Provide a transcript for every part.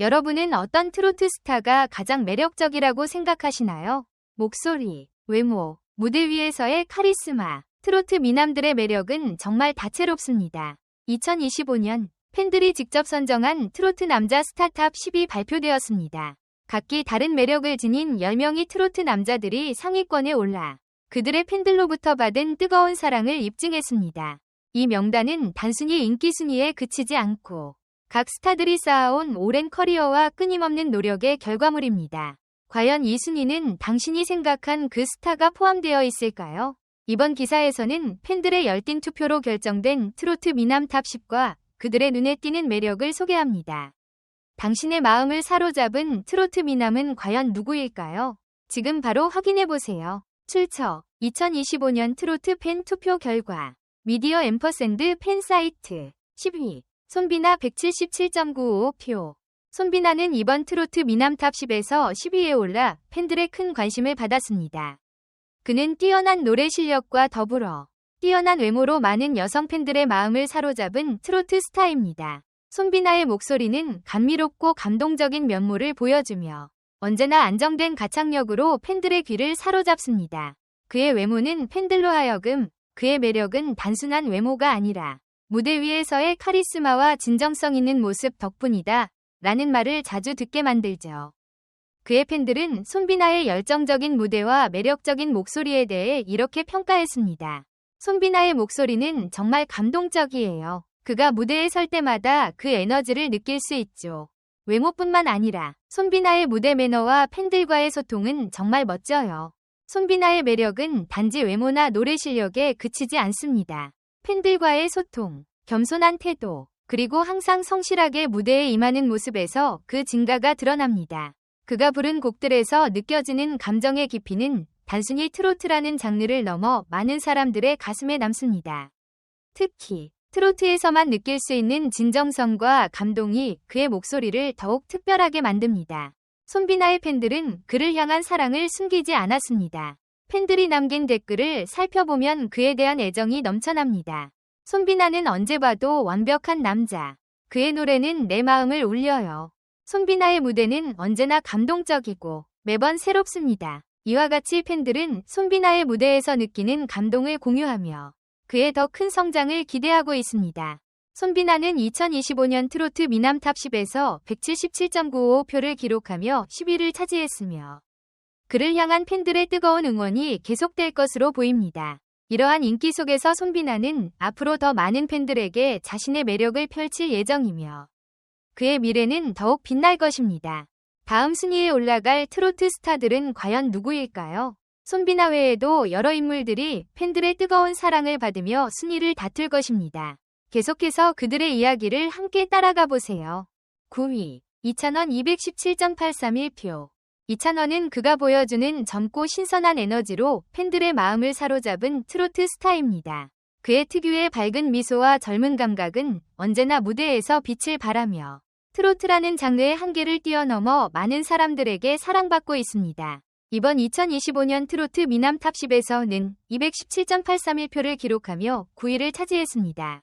여러분은 어떤 트로트 스타가 가장 매력적이라고 생각하시나요? 목소리, 외모, 무대 위에서의 카리스마, 트로트 미남들의 매력은 정말 다채롭습니다. 2025년 팬들이 직접 선정한 트로트 남자 스타탑 10이 발표되었습니다. 각기 다른 매력을 지닌 10명의 트로트 남자들이 상위권에 올라 그들의 팬들로부터 받은 뜨거운 사랑을 입증했습니다. 이 명단은 단순히 인기 순위에 그치지 않고 각 스타들이 쌓아온 오랜 커리어와 끊임없는 노력의 결과물입니다. 과연 이 순위는 당신이 생각한 그 스타가 포함되어 있을까요? 이번 기사에서는 팬들의 열띤 투표로 결정된 트로트 미남 탑 10과 그들의 눈에 띄는 매력을 소개합니다. 당신의 마음을 사로잡은 트로트 미남은 과연 누구일까요? 지금 바로 확인해보세요. 출처 2025년 트로트 팬 투표 결과 미디어 앰퍼샌드 팬 사이트 10위 손비나 177.95표 손비나는 이번 트로트 미남 탑 10에서 10위에 올라 팬들의 큰 관심을 받았습니다. 그는 뛰어난 노래 실력과 더불어 뛰어난 외모로 많은 여성 팬들의 마음을 사로잡은 트로트 스타입니다. 손비나의 목소리는 감미롭고 감동적인 면모를 보여주며 언제나 안정된 가창력으로 팬들의 귀를 사로잡습니다. 그의 외모는 팬들로 하여금 그의 매력은 단순한 외모가 아니라 무대 위에서의 카리스마와 진정성 있는 모습 덕분이다 라는 말을 자주 듣게 만들죠. 그의 팬들은 손비나의 열정적인 무대와 매력적인 목소리에 대해 이렇게 평가했습니다. 손비나의 목소리는 정말 감동적이에요. 그가 무대에 설 때마다 그 에너지를 느낄 수 있죠. 외모뿐만 아니라 손비나의 무대 매너와 팬들과의 소통은 정말 멋져요. 손비나의 매력은 단지 외모나 노래 실력에 그치지 않습니다. 팬들과의 소통, 겸손한 태도, 그리고 항상 성실하게 무대에 임하는 모습에서 그 진가가 드러납니다. 그가 부른 곡들에서 느껴지는 감정의 깊이는 단순히 트로트라는 장르를 넘어 많은 사람들의 가슴에 남습니다. 특히 트로트에서만 느낄 수 있는 진정성과 감동이 그의 목소리를 더욱 특별하게 만듭니다. 손비나의 팬들은 그를 향한 사랑을 숨기지 않았습니다. 팬들이 남긴 댓글을 살펴보면 그에 대한 애정이 넘쳐납니다. 손비나는 언제 봐도 완벽한 남자. 그의 노래는 내 마음을 울려요. 손비나의 무대는 언제나 감동적이고 매번 새롭습니다. 이와 같이 팬들은 손비나의 무대에서 느끼는 감동을 공유하며 그의 더 큰 성장을 기대하고 있습니다. 손비나는 2025년 트로트 미남 탑 10에서 177.95표를 기록하며 10위를 차지했으며 그를 향한 팬들의 뜨거운 응원이 계속될 것으로 보입니다. 이러한 인기 속에서 손비나는 앞으로 더 많은 팬들에게 자신의 매력을 펼칠 예정이며 그의 미래는 더욱 빛날 것입니다. 다음 순위에 올라갈 트로트 스타들은 과연 누구일까요? 손비나 외에도 여러 인물들이 팬들의 뜨거운 사랑을 받으며 순위를 다툴 것입니다. 계속해서 그들의 이야기를 함께 따라가 보세요. 9위 이찬원 217.831표 이찬원은 그가 보여주는 젊고 신선한 에너지로 팬들의 마음을 사로잡은 트로트 스타입니다. 그의 특유의 밝은 미소와 젊은 감각은 언제나 무대에서 빛을 발하며 트로트라는 장르의 한계를 뛰어넘어 많은 사람들에게 사랑받고 있습니다. 이번 2025년 트로트 미남 탑10에서는 217.831표를 기록하며 9위를 차지했습니다.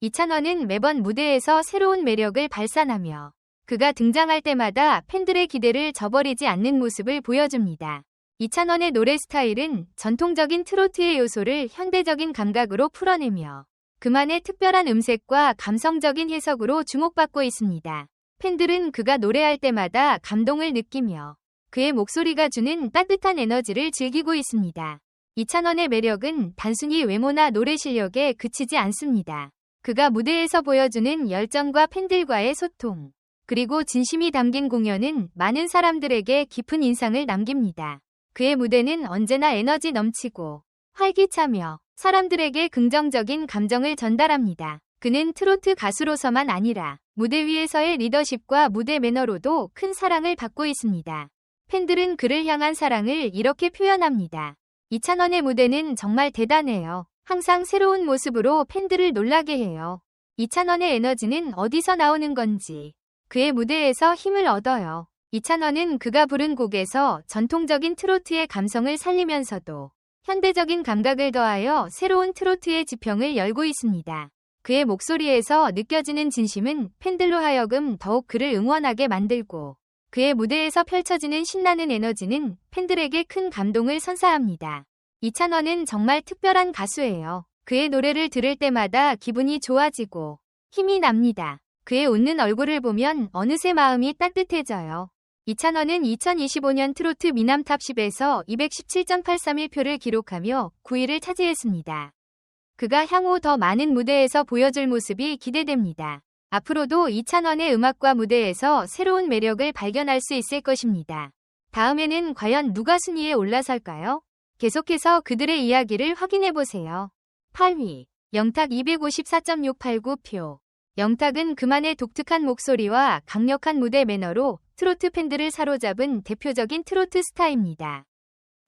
이찬원은 매번 무대에서 새로운 매력을 발산하며 그가 등장할 때마다 팬들의 기대를 저버리지 않는 모습을 보여줍니다. 이찬원의 노래 스타일은 전통적인 트로트의 요소를 현대적인 감각으로 풀어내며 그만의 특별한 음색과 감성적인 해석으로 주목받고 있습니다. 팬들은 그가 노래할 때마다 감동을 느끼며 그의 목소리가 주는 따뜻한 에너지를 즐기고 있습니다. 이찬원의 매력은 단순히 외모나 노래 실력에 그치지 않습니다. 그가 무대에서 보여주는 열정과 팬들과의 소통, 그리고 진심이 담긴 공연은 많은 사람들에게 깊은 인상을 남깁니다. 그의 무대는 언제나 에너지 넘치고 활기차며 사람들에게 긍정적인 감정을 전달합니다. 그는 트로트 가수로서만 아니라 무대 위에서의 리더십과 무대 매너로도 큰 사랑을 받고 있습니다. 팬들은 그를 향한 사랑을 이렇게 표현합니다. 이찬원의 무대는 정말 대단해요. 항상 새로운 모습으로 팬들을 놀라게 해요. 이찬원의 에너지는 어디서 나오는 건지 그의 무대에서 힘을 얻어요. 이찬원은 그가 부른 곡에서 전통적인 트로트의 감성을 살리면서도 현대적인 감각을 더하여 새로운 트로트의 지평을 열고 있습니다. 그의 목소리에서 느껴지는 진심은 팬들로 하여금 더욱 그를 응원하게 만들고 그의 무대에서 펼쳐지는 신나는 에너지는 팬들에게 큰 감동을 선사합니다. 이찬원은 정말 특별한 가수예요. 그의 노래를 들을 때마다 기분이 좋아지고 힘이 납니다. 그의 웃는 얼굴을 보면 어느새 마음이 따뜻해져요. 이찬원은 2025년 트로트 미남 탑10에서 217.831표를 기록하며 9위를 차지했습니다. 그가 향후 더 많은 무대에서 보여줄 모습이 기대됩니다. 앞으로도 이찬원의 음악과 무대에서 새로운 매력을 발견할 수 있을 것입니다. 다음에는 과연 누가 순위에 올라설까요? 계속해서 그들의 이야기를 확인해보세요. 8위 영탁 254.689표 영탁은 그만의 독특한 목소리와 강력한 무대 매너로 트로트 팬들을 사로잡은 대표적인 트로트 스타입니다.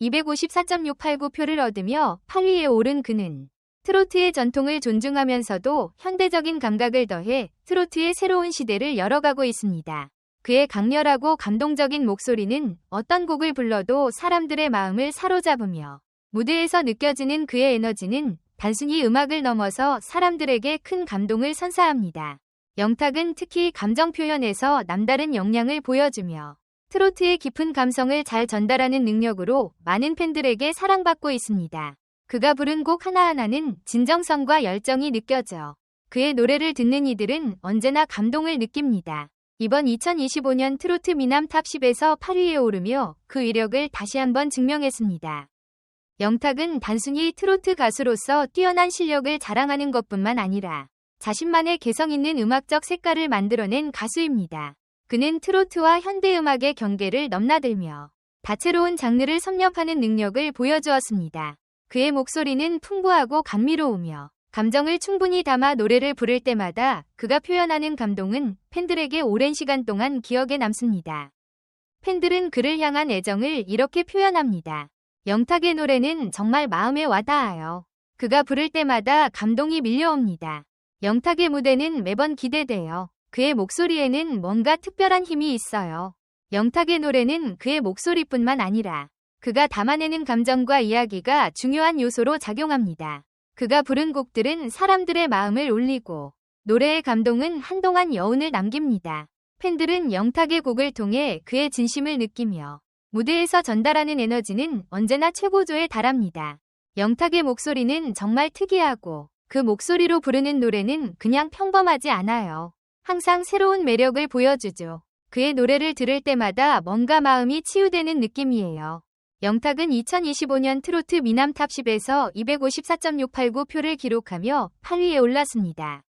254.689표를 얻으며 8위에 오른 그는 트로트의 전통을 존중하면서도 현대적인 감각을 더해 트로트의 새로운 시대를 열어가고 있습니다. 그의 강렬하고 감동적인 목소리는 어떤 곡을 불러도 사람들의 마음을 사로잡으며 무대에서 느껴지는 그의 에너지는 단순히 음악을 넘어서 사람들에게 큰 감동을 선사합니다. 영탁은 특히 감정 표현에서 남다른 역량을 보여주며 트로트의 깊은 감성을 잘 전달하는 능력으로 많은 팬들에게 사랑받고 있습니다. 그가 부른 곡 하나하나는 진정성과 열정이 느껴져 그의 노래를 듣는 이들은 언제나 감동을 느낍니다. 이번 2025년 트로트 미남 탑10에서 8위에 오르며 그 위력을 다시 한번 증명했습니다. 영탁은 단순히 트로트 가수로서 뛰어난 실력을 자랑하는 것뿐만 아니라 자신만의 개성 있는 음악적 색깔을 만들어낸 가수입니다. 그는 트로트와 현대음악의 경계를 넘나들며 다채로운 장르를 섭렵하는 능력을 보여주었습니다. 그의 목소리는 풍부하고 감미로우며 감정을 충분히 담아 노래를 부를 때마다 그가 표현하는 감동은 팬들에게 오랜 시간 동안 기억에 남습니다. 팬들은 그를 향한 애정을 이렇게 표현합니다. 영탁의 노래는 정말 마음에 와닿아요. 그가 부를 때마다 감동이 밀려옵니다. 영탁의 무대는 매번 기대돼요. 그의 목소리에는 뭔가 특별한 힘이 있어요. 영탁의 노래는 그의 목소리뿐만 아니라 그가 담아내는 감정과 이야기가 중요한 요소로 작용합니다. 그가 부른 곡들은 사람들의 마음을 울리고 노래의 감동은 한동안 여운을 남깁니다. 팬들은 영탁의 곡을 통해 그의 진심을 느끼며 무대에서 전달하는 에너지는 언제나 최고조에 달합니다. 영탁의 목소리는 정말 특이하고 그 목소리로 부르는 노래는 그냥 평범하지 않아요. 항상 새로운 매력을 보여주죠. 그의 노래를 들을 때마다 뭔가 마음이 치유되는 느낌이에요. 영탁은 2025년 트로트 미남 탑10에서 254.689표를 기록하며 8위에 올랐습니다.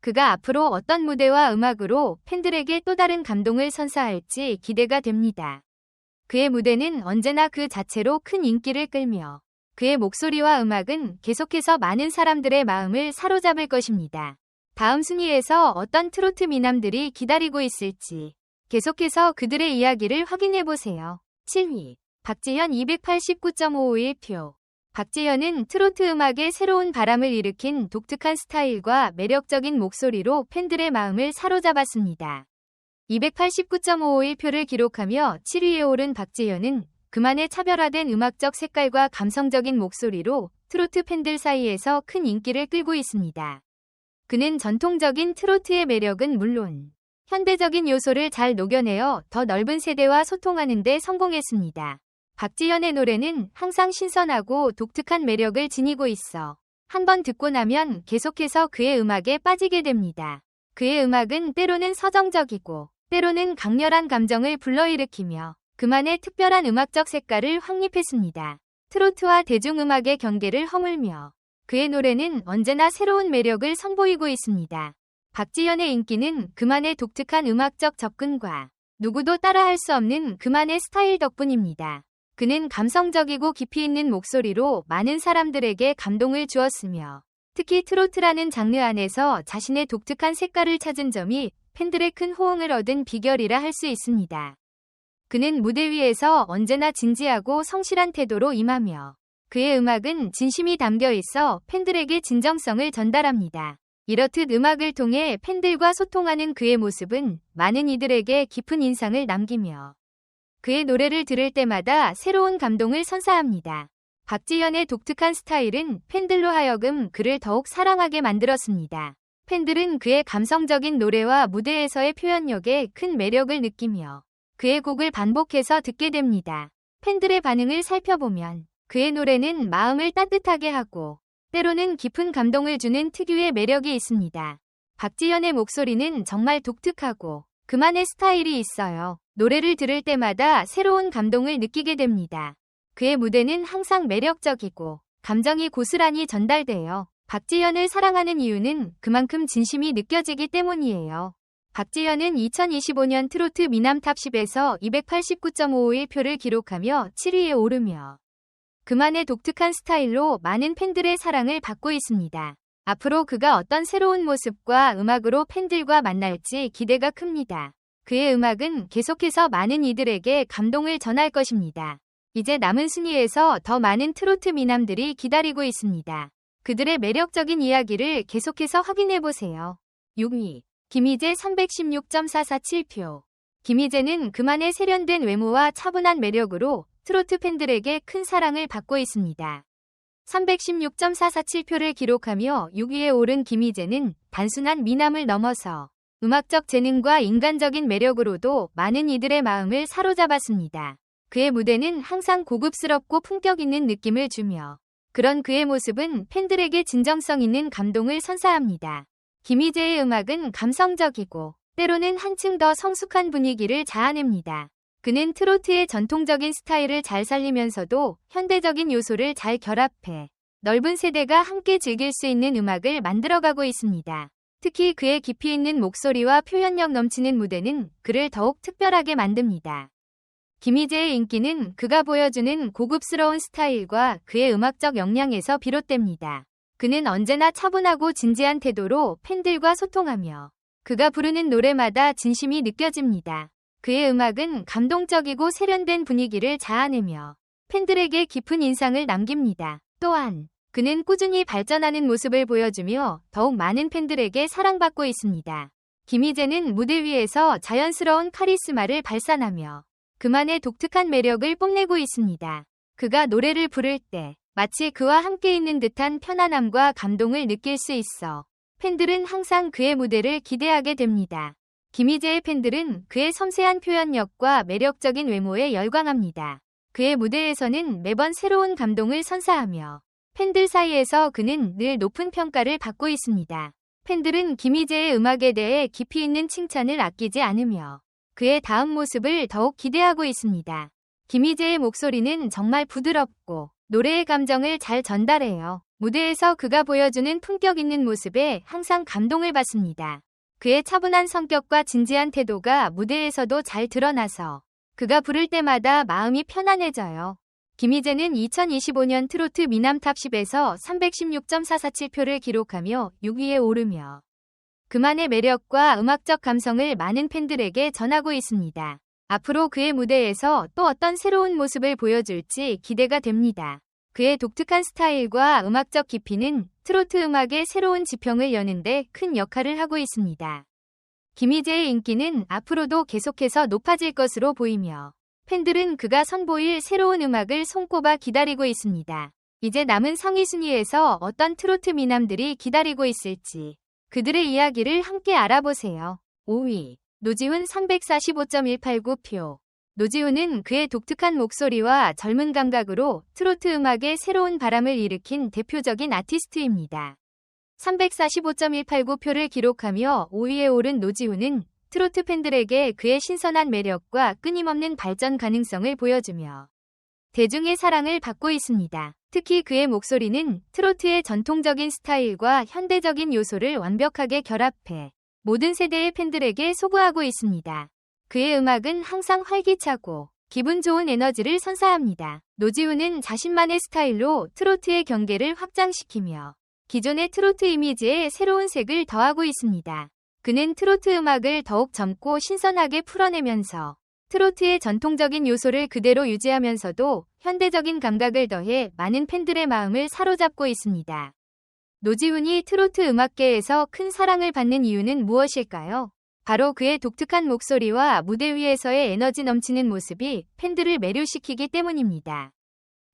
그가 앞으로 어떤 무대와 음악으로 팬들에게 또 다른 감동을 선사할지 기대가 됩니다. 그의 무대는 언제나 그 자체로 큰 인기를 끌며 그의 목소리와 음악은 계속해서 많은 사람들의 마음을 사로잡을 것입니다. 다음 순위에서 어떤 트로트 미남들이 기다리고 있을지 계속해서 그들의 이야기를 확인해보세요. 7위 박재현 289.551표 박재현은 트로트 음악에 새로운 바람을 일으킨 독특한 스타일과 매력적인 목소리로 팬들의 마음을 사로잡았습니다. 289.551표를 기록하며 7위에 오른 박재현은 그만의 차별화된 음악적 색깔과 감성적인 목소리로 트로트 팬들 사이에서 큰 인기를 끌고 있습니다. 그는 전통적인 트로트의 매력은 물론 현대적인 요소를 잘 녹여내어 더 넓은 세대와 소통하는 데 성공했습니다. 박지현의 노래는 항상 신선하고 독특한 매력을 지니고 있어 한 번 듣고 나면 계속해서 그의 음악에 빠지게 됩니다. 그의 음악은 때로는 서정적이고 때로는 강렬한 감정을 불러일으키며 그만의 특별한 음악적 색깔을 확립했습니다. 트로트와 대중음악의 경계를 허물며 그의 노래는 언제나 새로운 매력을 선보이고 있습니다. 박지현의 인기는 그만의 독특한 음악적 접근과 누구도 따라할 수 없는 그만의 스타일 덕분입니다. 그는 감성적이고 깊이 있는 목소리로 많은 사람들에게 감동을 주었으며 특히 트로트라는 장르 안에서 자신의 독특한 색깔을 찾은 점이 팬들의 큰 호응을 얻은 비결이라 할 수 있습니다. 그는 무대 위에서 언제나 진지하고 성실한 태도로 임하며 그의 음악은 진심이 담겨 있어 팬들에게 진정성을 전달합니다. 이렇듯 음악을 통해 팬들과 소통하는 그의 모습은 많은 이들에게 깊은 인상을 남기며 그의 노래를 들을 때마다 새로운 감동을 선사합니다. 박지현의 독특한 스타일은 팬들로 하여금 그를 더욱 사랑하게 만들었습니다. 팬들은 그의 감성적인 노래와 무대에서의 표현력에 큰 매력을 느끼며 그의 곡을 반복해서 듣게 됩니다. 팬들의 반응을 살펴보면 그의 노래는 마음을 따뜻하게 하고 때로는 깊은 감동을 주는 특유의 매력이 있습니다. 박지현의 목소리는 정말 독특하고 그만의 스타일이 있어요. 노래를 들을 때마다 새로운 감동을 느끼게 됩니다. 그의 무대는 항상 매력적이고 감정이 고스란히 전달돼요. 박지현을 사랑하는 이유는 그만큼 진심이 느껴지기 때문이에요. 박지현은 2025년 트로트 미남 탑10에서 289.55의 표를 기록하며 7위에 오르며 그만의 독특한 스타일로 많은 팬들의 사랑을 받고 있습니다. 앞으로 그가 어떤 새로운 모습과 음악으로 팬들과 만날지 기대가 큽니다. 그의 음악은 계속해서 많은 이들에게 감동을 전할 것입니다. 이제 남은 순위에서 더 많은 트로트 미남들이 기다리고 있습니다. 그들의 매력적인 이야기를 계속해서 확인해보세요. 6위. 김희재 316.447표. 김희재는 그만의 세련된 외모와 차분한 매력으로 트로트 팬들에게 큰 사랑을 받고 있습니다. 316.447표를 기록하며 6위에 오른 김희재는 단순한 미남을 넘어서 음악적 재능과 인간적인 매력으로도 많은 이들의 마음을 사로잡았습니다. 그의 무대는 항상 고급스럽고 품격 있는 느낌을 주며 그런 그의 모습은 팬들에게 진정성 있는 감동을 선사합니다. 김희재의 음악은 감성적이고 때로는 한층 더 성숙한 분위기를 자아냅니다. 그는 트로트의 전통적인 스타일을 잘 살리면서도 현대적인 요소를 잘 결합해 넓은 세대가 함께 즐길 수 있는 음악을 만들어가고 있습니다. 특히 그의 깊이 있는 목소리와 표현력 넘치는 무대는 그를 더욱 특별하게 만듭니다. 김희재의 인기는 그가 보여주는 고급스러운 스타일과 그의 음악적 역량에서 비롯됩니다. 그는 언제나 차분하고 진지한 태도로 팬들과 소통하며 그가 부르는 노래마다 진심이 느껴집니다. 그의 음악은 감동적이고 세련된 분위기를 자아내며 팬들에게 깊은 인상을 남깁니다. 또한 그는 꾸준히 발전하는 모습을 보여주며 더욱 많은 팬들에게 사랑받고 있습니다. 김희재는 무대 위에서 자연스러운 카리스마를 발산하며 그만의 독특한 매력을 뽐내고 있습니다. 그가 노래를 부를 때 마치 그와 함께 있는 듯한 편안함과 감동을 느낄 수 있어 팬들은 항상 그의 무대를 기대하게 됩니다. 김희재의 팬들은 그의 섬세한 표현력과 매력적인 외모에 열광합니다. 그의 무대에서는 매번 새로운 감동을 선사하며 팬들 사이에서 그는 늘 높은 평가를 받고 있습니다. 팬들은 김희재의 음악에 대해 깊이 있는 칭찬을 아끼지 않으며 그의 다음 모습을 더욱 기대하고 있습니다. 김희재의 목소리는 정말 부드럽고 노래의 감정을 잘 전달해요. 무대에서 그가 보여주는 품격 있는 모습에 항상 감동을 받습니다. 그의 차분한 성격과 진지한 태도가 무대에서도 잘 드러나서 그가 부를 때마다 마음이 편안해져요. 김희재는 2025년 트로트 미남 탑10에서 316.447표를 기록하며 6위에 오르며 그만의 매력과 음악적 감성을 많은 팬들에게 전하고 있습니다. 앞으로 그의 무대에서 또 어떤 새로운 모습을 보여줄지 기대가 됩니다. 그의 독특한 스타일과 음악적 깊이는 트로트 음악의 새로운 지평을 여는데 큰 역할을 하고 있습니다. 김희재의 인기는 앞으로도 계속해서 높아질 것으로 보이며 팬들은 그가 선보일 새로운 음악을 손꼽아 기다리고 있습니다. 이제 남은 상위 순위에서 어떤 트로트 미남들이 기다리고 있을지 그들의 이야기를 함께 알아보세요. 5위 노지훈 345.189표 노지훈은 그의 독특한 목소리와 젊은 감각으로 트로트 음악에 새로운 바람을 일으킨 대표적인 아티스트입니다. 345.189표를 기록하며 5위에 오른 노지훈은 트로트 팬들에게 그의 신선한 매력과 끊임없는 발전 가능성을 보여주며 대중의 사랑을 받고 있습니다. 특히 그의 목소리는 트로트의 전통적인 스타일과 현대적인 요소를 완벽하게 결합해 모든 세대의 팬들에게 소구하고 있습니다. 그의 음악은 항상 활기차고 기분 좋은 에너지를 선사합니다. 노지훈은 자신만의 스타일로 트로트의 경계를 확장시키며 기존의 트로트 이미지에 새로운 색을 더하고 있습니다. 그는 트로트 음악을 더욱 젊고 신선하게 풀어내면서 트로트의 전통적인 요소를 그대로 유지하면서도 현대적인 감각을 더해 많은 팬들의 마음을 사로잡고 있습니다. 노지훈이 트로트 음악계에서 큰 사랑을 받는 이유는 무엇일까요? 바로 그의 독특한 목소리와 무대 위에서의 에너지 넘치는 모습이 팬들을 매료시키기 때문입니다.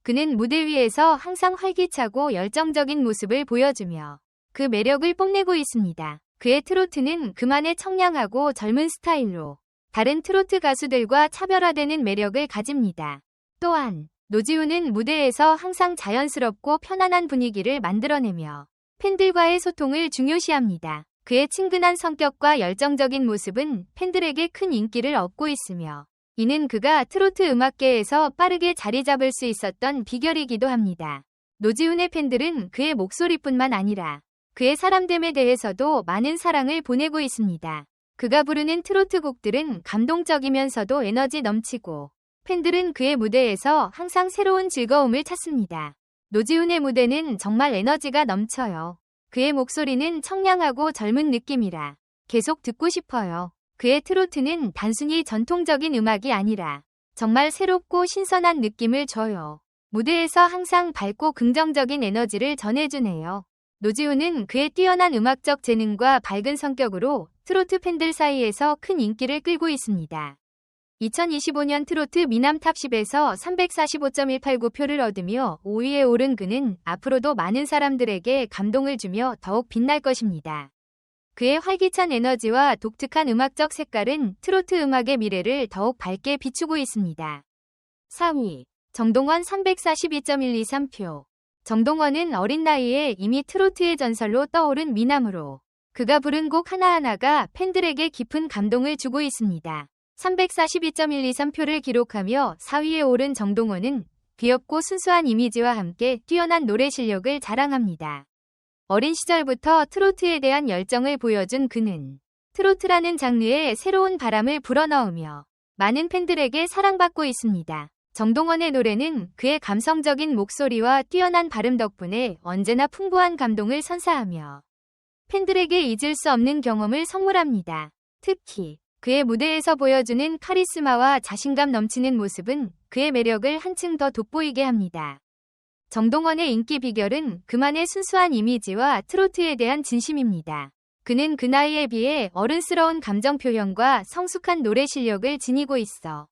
그는 무대 위에서 항상 활기차고 열정적인 모습을 보여주며 그 매력을 뽐내고 있습니다. 그의 트로트는 그만의 청량하고 젊은 스타일로 다른 트로트 가수들과 차별화되는 매력을 가집니다. 또한 노지우는 무대에서 항상 자연스럽고 편안한 분위기를 만들어내며 팬들과의 소통을 중요시합니다. 그의 친근한 성격과 열정적인 모습은 팬들에게 큰 인기를 얻고 있으며 이는 그가 트로트 음악계에서 빠르게 자리 잡을 수 있었던 비결이기도 합니다. 노지훈의 팬들은 그의 목소리뿐만 아니라 그의 사람됨에 대해서도 많은 사랑을 보내고 있습니다. 그가 부르는 트로트 곡들은 감동적이면서도 에너지 넘치고 팬들은 그의 무대에서 항상 새로운 즐거움을 찾습니다. 노지훈의 무대는 정말 에너지가 넘쳐요. 그의 목소리는 청량하고 젊은 느낌이라 계속 듣고 싶어요. 그의 트로트는 단순히 전통적인 음악이 아니라 정말 새롭고 신선한 느낌을 줘요. 무대에서 항상 밝고 긍정적인 에너지를 전해주네요. 노지훈은 그의 뛰어난 음악적 재능과 밝은 성격으로 트로트 팬들 사이에서 큰 인기를 끌고 있습니다. 2025년 트로트 미남 탑10에서 345.189표를 얻으며 5위에 오른 그는 앞으로도 많은 사람들에게 감동을 주며 더욱 빛날 것입니다. 그의 활기찬 에너지와 독특한 음악적 색깔은 트로트 음악의 미래를 더욱 밝게 비추고 있습니다. 4위 정동원 342.123표 정동원은 어린 나이에 이미 트로트의 전설로 떠오른 미남으로 그가 부른 곡 하나하나가 팬들에게 깊은 감동을 주고 있습니다. 342.123표를 기록하며 4위에 오른 정동원은 귀엽고 순수한 이미지와 함께 뛰어난 노래 실력을 자랑합니다. 어린 시절부터 트로트에 대한 열정을 보여준 그는 트로트라는 장르에 새로운 바람을 불어넣으며 많은 팬들에게 사랑받고 있습니다. 정동원의 노래는 그의 감성적인 목소리와 뛰어난 발음 덕분에 언제나 풍부한 감동을 선사하며 팬들에게 잊을 수 없는 경험을 선물합니다. 특히 그의 무대에서 보여주는 카리스마와 자신감 넘치는 모습은 그의 매력을 한층 더 돋보이게 합니다. 정동원의 인기 비결은 그만의 순수한 이미지와 트로트에 대한 진심입니다. 그는 그 나이에 비해 어른스러운 감정 표현과 성숙한 노래 실력을 지니고 있어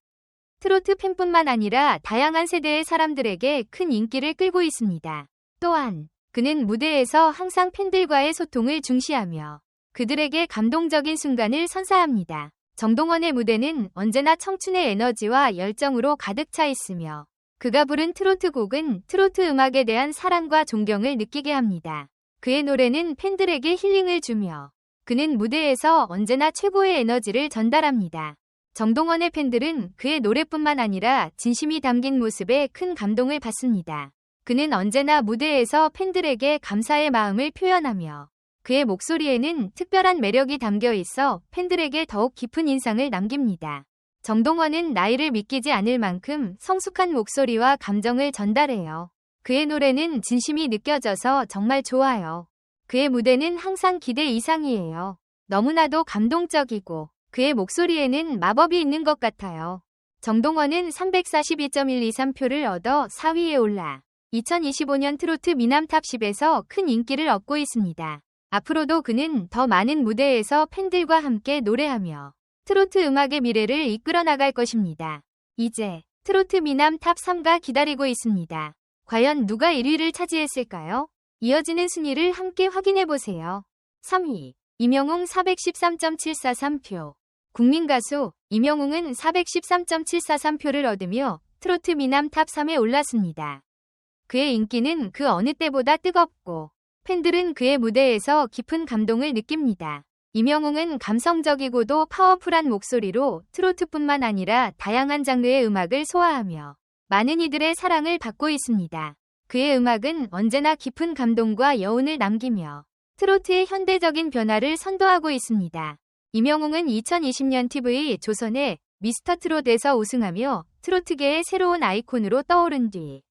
트로트 팬뿐만 아니라 다양한 세대의 사람들에게 큰 인기를 끌고 있습니다. 또한 그는 무대에서 항상 팬들과의 소통을 중시하며 그들에게 감동적인 순간을 선사합니다. 정동원의 무대는 언제나 청춘의 에너지와 열정으로 가득 차 있으며 그가 부른 트로트 곡은 트로트 음악에 대한 사랑과 존경을 느끼게 합니다. 그의 노래는 팬들에게 힐링을 주며 그는 무대에서 언제나 최고의 에너지를 전달합니다. 정동원의 팬들은 그의 노래뿐만 아니라 진심이 담긴 모습에 큰 감동을 받습니다. 그는 언제나 무대에서 팬들에게 감사의 마음을 표현하며 그의 목소리에는 특별한 매력이 담겨 있어 팬들에게 더욱 깊은 인상을 남깁니다. 정동원은 나이를 믿기지 않을 만큼 성숙한 목소리와 감정을 전달해요. 그의 노래는 진심이 느껴져서 정말 좋아요. 그의 무대는 항상 기대 이상이에요. 너무나도 감동적이고 그의 목소리에는 마법이 있는 것 같아요. 정동원은 342.123표를 얻어 4위에 올라 2025년 트로트 미남 탑10에서 큰 인기를 얻고 있습니다. 앞으로도 그는 더 많은 무대에서 팬들과 함께 노래하며 트로트 음악의 미래를 이끌어 나갈 것입니다. 이제 트로트 미남 탑 3가 기다리고 있습니다. 과연 누가 1위를 차지했을까요? 이어지는 순위를 함께 확인해 보세요. 3위 이명웅 413.743표 국민가수 이명웅은 413.743표를 얻으며 트로트 미남 탑 3에 올랐습니다. 그의 인기는 그 어느 때보다 뜨겁고 팬들은 그의 무대에서 깊은 감동을 느낍니다. 이명웅은 감성적이고도 파워풀한 목소리로 트로트뿐만 아니라 다양한 장르의 음악을 소화하며 많은 이들의 사랑을 받고 있습니다. 그의 음악은 언제나 깊은 감동과 여운을 남기며 트로트의 현대적인 변화를 선도하고 있습니다. 이명웅은 2020년 TV 조선의 미스터 트롯에서 우승하며 트로트계의 새로운 아이콘으로 떠오른 뒤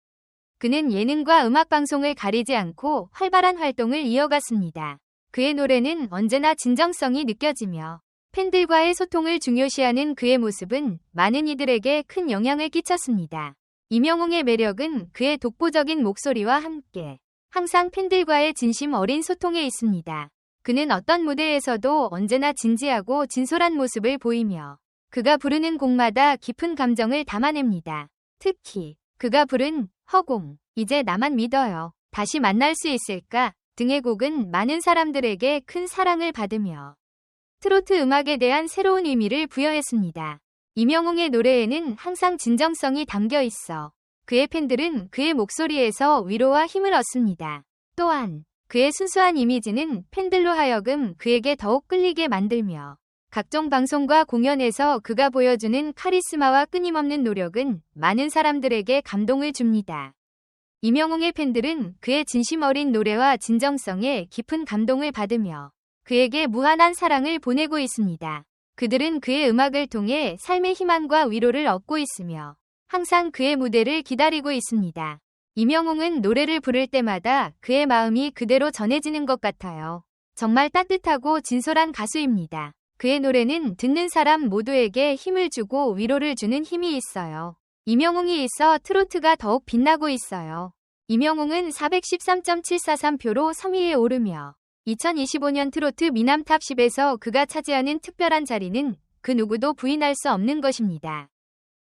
그는 예능과 음악방송을 가리지 않고 활발한 활동을 이어갔습니다. 그의 노래는 언제나 진정성이 느껴지며 팬들과의 소통을 중요시하는 그의 모습은 많은 이들에게 큰 영향을 끼쳤습니다. 이명웅의 매력은 그의 독보적인 목소리와 함께 항상 팬들과의 진심 어린 소통에 있습니다. 그는 어떤 무대에서도 언제나 진지하고 진솔한 모습을 보이며 그가 부르는 곡마다 깊은 감정을 담아냅니다. 특히 그가 부른 허공, 이제 나만 믿어요. 다시 만날 수 있을까? 등의 곡은 많은 사람들에게 큰 사랑을 받으며 트로트 음악에 대한 새로운 의미를 부여했습니다. 이명웅의 노래에는 항상 진정성이 담겨 있어 그의 팬들은 그의 목소리에서 위로와 힘을 얻습니다. 또한 그의 순수한 이미지는 팬들로 하여금 그에게 더욱 끌리게 만들며 각종 방송과 공연에서 그가 보여주는 카리스마와 끊임없는 노력은 많은 사람들에게 감동을 줍니다. 이명웅의 팬들은 그의 진심 어린 노래와 진정성에 깊은 감동을 받으며 그에게 무한한 사랑을 보내고 있습니다. 그들은 그의 음악을 통해 삶의 희망과 위로를 얻고 있으며 항상 그의 무대를 기다리고 있습니다. 이명웅은 노래를 부를 때마다 그의 마음이 그대로 전해지는 것 같아요. 정말 따뜻하고 진솔한 가수입니다. 그의 노래는 듣는 사람 모두에게 힘을 주고 위로를 주는 힘이 있어요. 이명웅이 있어 트로트가 더욱 빛나고 있어요. 이명웅은 413.743표로 3위에 오르며 2025년 트로트 미남 탑10에서 그가 차지하는 특별한 자리는 그 누구도 부인할 수 없는 것입니다.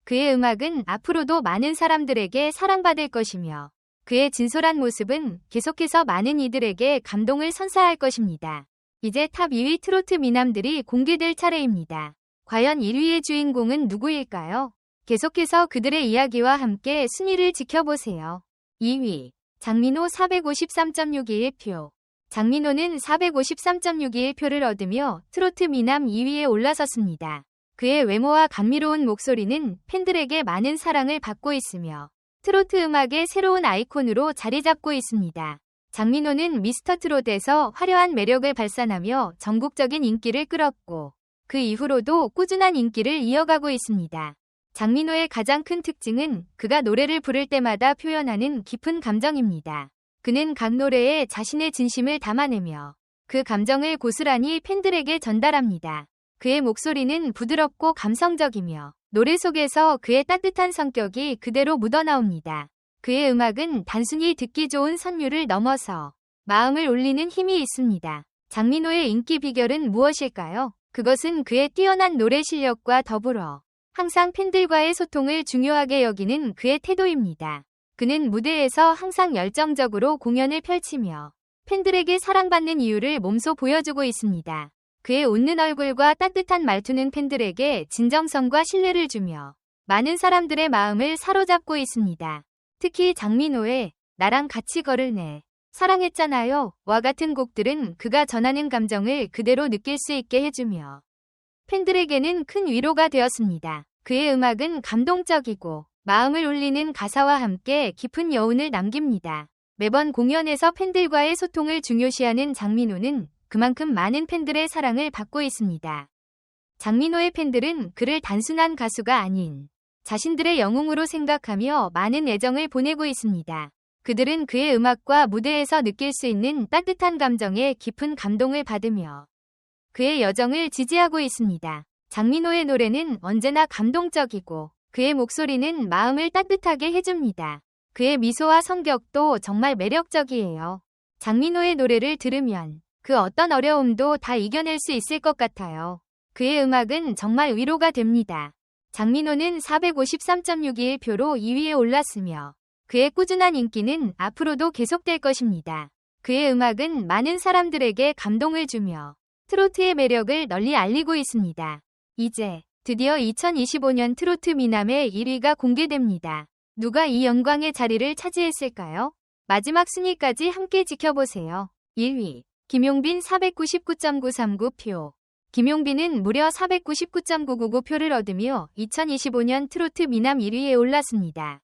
그의 음악은 앞으로도 많은 사람들에게 사랑받을 것이며 그의 진솔한 모습은 계속해서 많은 이들에게 감동을 선사할 것입니다. 이제 탑 2위 트로트 미남들이 공개될 차례입니다. 과연 1위의 주인공은 누구일까요? 계속해서 그들의 이야기와 함께 순위를 지켜보세요. 2위 장민호 453.61표 장민호는 453.61표를 얻으며 트로트 미남 2위에 올라섰습니다. 그의 외모와 감미로운 목소리는 팬들에게 많은 사랑을 받고 있으며 트로트 음악의 새로운 아이콘으로 자리 잡고 있습니다. 장민호는 미스터 트롯에서 화려한 매력을 발산하며 전국적인 인기를 끌었고 그 이후로도 꾸준한 인기를 이어가고 있습니다. 장민호의 가장 큰 특징은 그가 노래를 부를 때마다 표현하는 깊은 감정입니다. 그는 각 노래에 자신의 진심을 담아내며 그 감정을 고스란히 팬들에게 전달합니다. 그의 목소리는 부드럽고 감성적이며 노래 속에서 그의 따뜻한 성격이 그대로 묻어나옵니다. 그의 음악은 단순히 듣기 좋은 선율을 넘어서 마음을 울리는 힘이 있습니다. 장민호의 인기 비결은 무엇일까요? 그것은 그의 뛰어난 노래 실력과 더불어 항상 팬들과의 소통을 중요하게 여기는 그의 태도입니다. 그는 무대에서 항상 열정적으로 공연을 펼치며 팬들에게 사랑받는 이유를 몸소 보여주고 있습니다. 그의 웃는 얼굴과 따뜻한 말투는 팬들에게 진정성과 신뢰를 주며 많은 사람들의 마음을 사로잡고 있습니다. 특히 장민호의 나랑 같이 걸을네, 사랑했잖아요 와 같은 곡들은 그가 전하는 감정을 그대로 느낄 수 있게 해주며 팬들에게는 큰 위로가 되었습니다. 그의 음악은 감동적이고 마음을 울리는 가사와 함께 깊은 여운을 남깁니다. 매번 공연에서 팬들과의 소통을 중요시하는 장민호는 그만큼 많은 팬들의 사랑을 받고 있습니다. 장민호의 팬들은 그를 단순한 가수가 아닌 자신들의 영웅으로 생각하며 많은 애정을 보내고 있습니다. 그들은 그의 음악과 무대에서 느낄 수 있는 따뜻한 감정에 깊은 감동을 받으며 그의 여정을 지지하고 있습니다. 장민호의 노래는 언제나 감동적이고 그의 목소리는 마음을 따뜻하게 해줍니다. 그의 미소와 성격도 정말 매력적이에요. 장민호의 노래를 들으면 그 어떤 어려움도 다 이겨낼 수 있을 것 같아요. 그의 음악은 정말 위로가 됩니다. 장민호는 453.61표로 2위에 올랐으며 그의 꾸준한 인기는 앞으로도 계속될 것입니다. 그의 음악은 많은 사람들에게 감동을 주며 트로트의 매력을 널리 알리고 있습니다. 이제 드디어 2025년 트로트 미남의 1위가 공개됩니다. 누가 이 영광의 자리를 차지했을까요? 마지막 순위까지 함께 지켜보세요. 1위 김용빈 499.939표 김용빈은 무려 499.999표를 얻으며 2025년 트로트 미남 1위에 올랐습니다.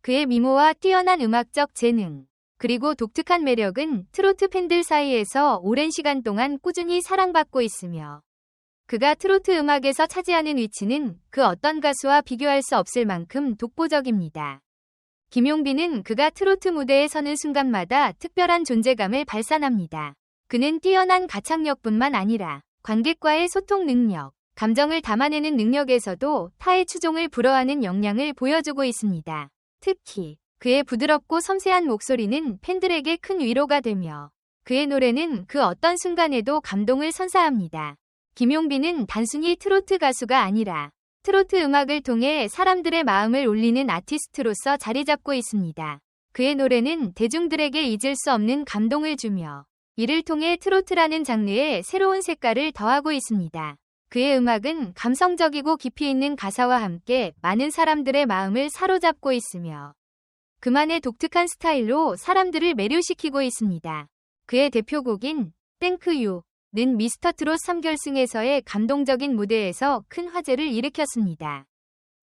그의 미모와 뛰어난 음악적 재능, 그리고 독특한 매력은 트로트 팬들 사이에서 오랜 시간 동안 꾸준히 사랑받고 있으며 그가 트로트 음악에서 차지하는 위치는 그 어떤 가수와 비교할 수 없을 만큼 독보적입니다. 김용빈은 그가 트로트 무대에 서는 순간마다 특별한 존재감을 발산합니다. 그는 뛰어난 가창력뿐만 아니라 관객과의 소통 능력, 감정을 담아내는 능력에서도 타의 추종을 불허하는 역량을 보여주고 있습니다. 특히 그의 부드럽고 섬세한 목소리는 팬들에게 큰 위로가 되며 그의 노래는 그 어떤 순간에도 감동을 선사합니다. 김용빈은 단순히 트로트 가수가 아니라 트로트 음악을 통해 사람들의 마음을 울리는 아티스트로서 자리 잡고 있습니다. 그의 노래는 대중들에게 잊을 수 없는 감동을 주며 이를 통해 트로트라는 장르에 새로운 색깔을 더하고 있습니다. 그의 음악은 감성적이고 깊이 있는 가사와 함께 많은 사람들의 마음을 사로잡고 있으며 그만의 독특한 스타일로 사람들을 매료시키고 있습니다. 그의 대표곡인 땡크유는 미스터 트롯 3결승에서의 감동적인 무대에서 큰 화제를 일으켰습니다.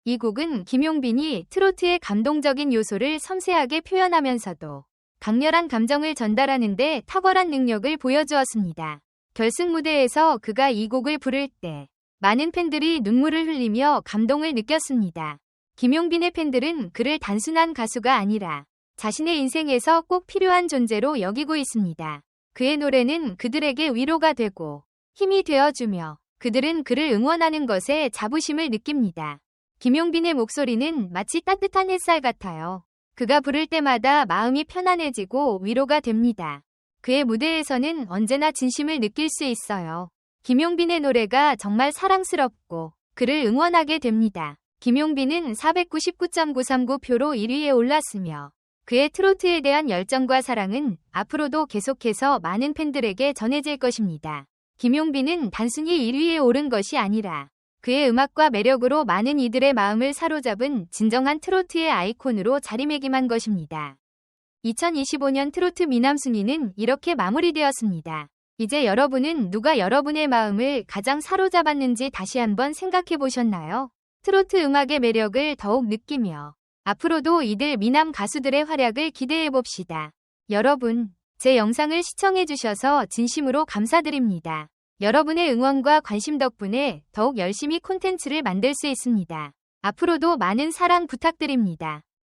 이 곡은 김용빈이 트로트의 감동적인 요소를 섬세하게 표현하면서도 강렬한 감정을 전달하는데 탁월한 능력을 보여주었습니다. 결승 무대에서 그가 이 곡을 부를 때 많은 팬들이 눈물을 흘리며 감동을 느꼈습니다. 김용빈의 팬들은 그를 단순한 가수가 아니라 자신의 인생에서 꼭 필요한 존재로 여기고 있습니다. 그의 노래는 그들에게 위로가 되고 힘이 되어주며 그들은 그를 응원하는 것에 자부심을 느낍니다. 김용빈의 목소리는 마치 따뜻한 햇살 같아요. 그가 부를 때마다 마음이 편안해지고 위로가 됩니다. 그의 무대에서는 언제나 진심을 느낄 수 있어요. 김용빈의 노래가 정말 사랑스럽고 그를 응원하게 됩니다. 김용빈은 499.939표로 1위에 올랐으며 그의 트로트에 대한 열정과 사랑은 앞으로도 계속해서 많은 팬들에게 전해질 것입니다. 김용빈은 단순히 1위에 오른 것이 아니라 그의 음악과 매력으로 많은 이들의 마음을 사로잡은 진정한 트로트의 아이콘으로 자리매김한 것입니다. 2025년 트로트 미남 순위는 이렇게 마무리되었습니다. 이제 여러분은 누가 여러분의 마음을 가장 사로잡았는지 다시 한번 생각해 보셨나요? 트로트 음악의 매력을 더욱 느끼며 앞으로도 이들 미남 가수들의 활약을 기대해 봅시다. 여러분, 제 영상을 시청해 주셔서 진심으로 감사드립니다. 여러분의 응원과 관심 덕분에 더욱 열심히 콘텐츠를 만들 수 있습니다. 앞으로도 많은 사랑 부탁드립니다.